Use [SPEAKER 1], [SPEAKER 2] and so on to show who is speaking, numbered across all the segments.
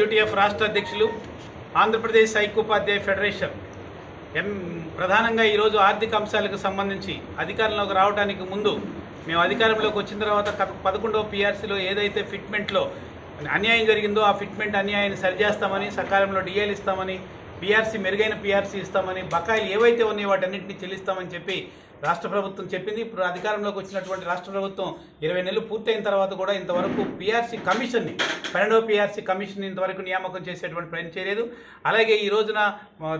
[SPEAKER 1] UTF రాష్ట్ర అధ్యక్షులు Andhra Pradesh ఐక్యోపాధ్యాయ federation. ఎం ప్రధానంగా ఈరోజు ఆర్థిక అంశాలకు సంబంధించి అధికారంలోకి రావడానికి ముందు మేము అధికారంలోకి వచ్చిన తర్వాత పదకొండవ పిఆర్సీలో ఏదైతే ఫిట్మెంట్లో అన్యాయం జరిగిందో ఆ ఫిట్మెంట్ అన్యాయాన్ని సరిచేస్తామని సకాలంలో డిఏలు ఇస్తామని పిఆర్సీ మెరుగైన పిఆర్సీ ఇస్తామని బకాయిలు ఏవైతే ఉన్నాయో వాటన్నింటినీ చెల్లిస్తామని చెప్పి రాష్ట్ర ప్రభుత్వం చెప్పింది. ఇప్పుడు అధికారంలోకి వచ్చినటువంటి రాష్ట్ర ప్రభుత్వం ఇరవై నెలలు పూర్తయిన తర్వాత కూడా ఇంతవరకు పీఆర్సీ కమిషన్ని పన్నెండవ పీఆర్సీ కమిషన్ ఇంతవరకు నియామకం చేసేటువంటి ప్రయత్నం చేయలేదు. అలాగే ఈ రోజున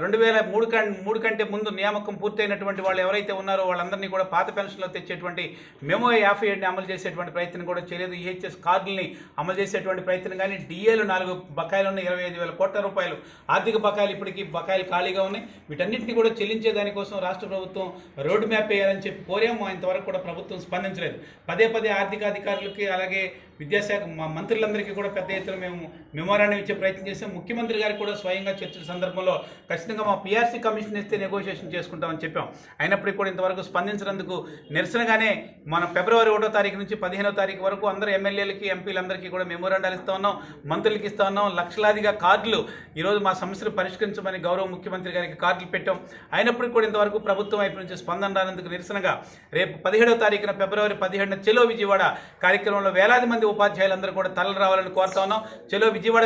[SPEAKER 1] రెండు వేల మూడు మూడు కంటే ముందు నియామకం పూర్తయినటువంటి వాళ్ళు ఎవరైతే ఉన్నారో వాళ్ళందరినీ కూడా పాత పెన్షన్లో తెచ్చేటువంటి మెమో యాఫ్ ఏడ్ని అమలు చేసేటువంటి ప్రయత్నం కూడా చేయలేదు. ఈహెచ్ఎస్ కార్డుల్ని అమలు చేసేటువంటి ప్రయత్నం కానీ డిఏలు నాలుగు బకాయిలు ఉన్న ఇరవై ఐదు వేల కోట్ల రూపాయలు ఆర్థిక బకాయిలు ఇప్పటికీ బకాయిలు ఖాళీగా ఉన్నాయి. వీటన్నిటిని కూడా చెల్లించే దానికోసం రాష్ట్ర ప్రభుత్వం రోడ్ మ్యాప్ వేయాలని చెప్పి కోరాము. ఇంతవరకు కూడా ప్రభుత్వం స్పందించలేదు. పదే పదే ఆర్థిక అధికారులకి అలాగే విద్యాశాఖ మంత్రులందరికీ కూడా పెద్ద ఎత్తున మేము మెమోరాండం ఇచ్చే ప్రయత్నం చేసాం ముఖ్యమంత్రి గారికి కూడా స్వయంగా చర్చల సందర్భంలో ఖచ్చితంగా మా పీఆర్సీ కమిషన్ ఇస్తే నెగోషియేషన్ చేసుకుంటామని చెప్పాం. అయినప్పటికీ కూడా ఇంతవరకు స్పందించినందుకు నిరసనగానే మన ఫిబ్రవరి ఒకటో తారీఖు నుంచి పదిహేనో తారీఖు వరకు అందరూ ఎమ్మెల్యేలకి ఎంపీలందరికీ కూడా మెమోరాండాలు ఇస్తా ఉన్నాం మంత్రులకి ఇస్తా ఉన్నాం. లక్షలాదిగా కార్డులు ఈరోజు మా సమస్యలు పరిష్కరించమని గౌరవ ముఖ్యమంత్రి గారికి కార్డులు పెట్టాం. అయినప్పటికీ కూడా ఇంతవరకు ప్రభుత్వం వైపు నుంచి స్పందన రానందుకు నిరసనగా రేపు పదిహేడో తారీఖున ఫిబ్రవరి పదిహేడున చెలో విజయవాడ కార్యక్రమంలో వేలాది మంది ఉపాధ్యాయులందరూ కూడా తలలు రావాలని కోరుతా ఉన్నాం. చలో విజయవాడ